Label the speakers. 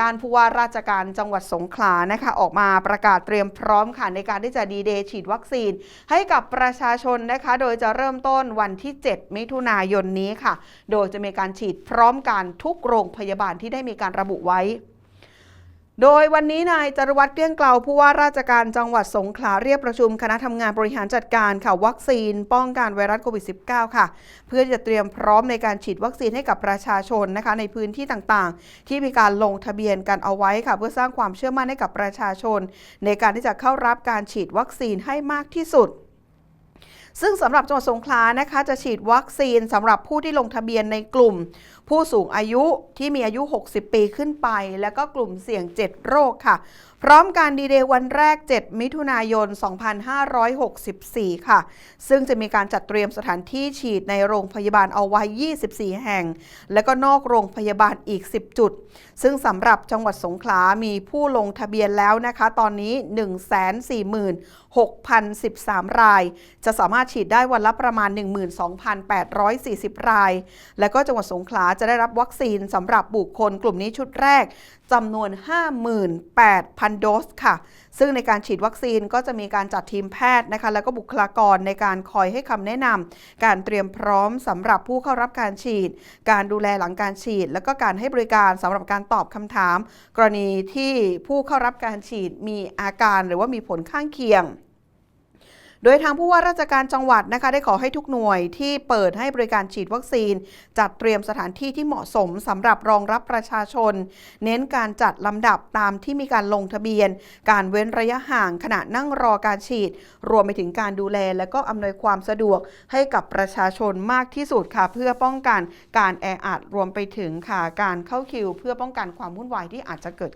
Speaker 1: ด้านผู้ว่าราชการจังหวัดสงขลานะคะออกมาประกาศเตรียมพร้อมค่ะในการที่จะดีเดย์ฉีดวัคซีน ให้กับประชาชนนะคะ โดยจะเริ่มต้นวันที่ 7 มิถุนายนนี้ค่ะ โดยจะมีการฉีดพร้อมกันทุกโรงพยาบาลที่ได้มีการระบุไว้ โดยวันนี้นายจรวัตรเกลี้ยงเกลาผู้ว่าราชการจังหวัดสงขลาเรียกประชุมคณะทำงานบริหารจัดการค่ะวัคซีน ป้องกันไวรัสโควิด -19 ค่ะ เพื่อจะเตรียมพร้อมในการฉีดวัคซีนให้กับประชาชนนะคะในพื้นที่ต่างๆ ที่มีการลงทะเบียนกันเอาไว้ค่ะ เพื่อสร้างความเชื่อมั่นให้กับประชาชน ในการที่จะเข้ารับการฉีดวัคซีนให้มากที่สุด ซึ่งสำหรับจังหวัดสงขลานะคะจะฉีดวัคซีนสำหรับผู้ที่ลงทะเบียนในกลุ่ม ผู้สูงอายุที่มีอายุ 60 ปีขึ้นไป แล้วก็กลุ่มเสี่ยง 7 โรคค่ะ พร้อมการดีเดย์วันแรก 7 มิถุนายน 2564 ค่ะ ซึ่งจะมีการจัดเตรียมสถานที่ฉีดในโรงพยาบาลเอาไว้ 24 แห่ง และก็นอกโรงพยาบาลอีก 10 จุด ซึ่งสำหรับจังหวัดสงขลา มีผู้ลงทะเบียนแล้วนะคะ ตอนนี้ 146,013 ราย จะสามารถารถฉีดได้วันละประมาณ 12,840 ราย และก็จังหวัดสงขลาจะได้รับวัคซีนสำหรับบุคคลกลุ่มนี้ชุดแรกจำนวน 58,000 โดสค่ะ ซึ่งในการฉีดวัคซีนก็จะมีการจัดทีมแพทย์นะคะ แล้วก็บุคลากรในการคอยให้คำแนะนำ การเตรียมพร้อมสำหรับผู้เข้ารับการฉีด การดูแลหลังการฉีด แล้วก็การให้บริการสำหรับการตอบคำถาม กรณีที่ผู้เข้ารับการฉีดมีอาการหรือว่ามีผลข้างเคียง โดยทางผู้ว่าราชการจังหวัดนะคะได้ขอให้ทุกหน่วยที่เปิดให้บริการฉีดวัคซีน จัดเตรียมสถานที่ที่เหมาะสมสำหรับรองรับประชาชน เน้นการจัดลำดับตามที่มีการลงทะเบียน การเว้นระยะห่างขณะนั่งรอการฉีด รวมไปถึงการดูแล และก็อำนวยความสะดวกให้กับประชาชนมากที่สุดค่ะ เพื่อป้องกันการแออัดรวมไปถึงค่ะการเข้าคิว เพื่อป้องกันความวุ่นวายที่อาจจะเกิด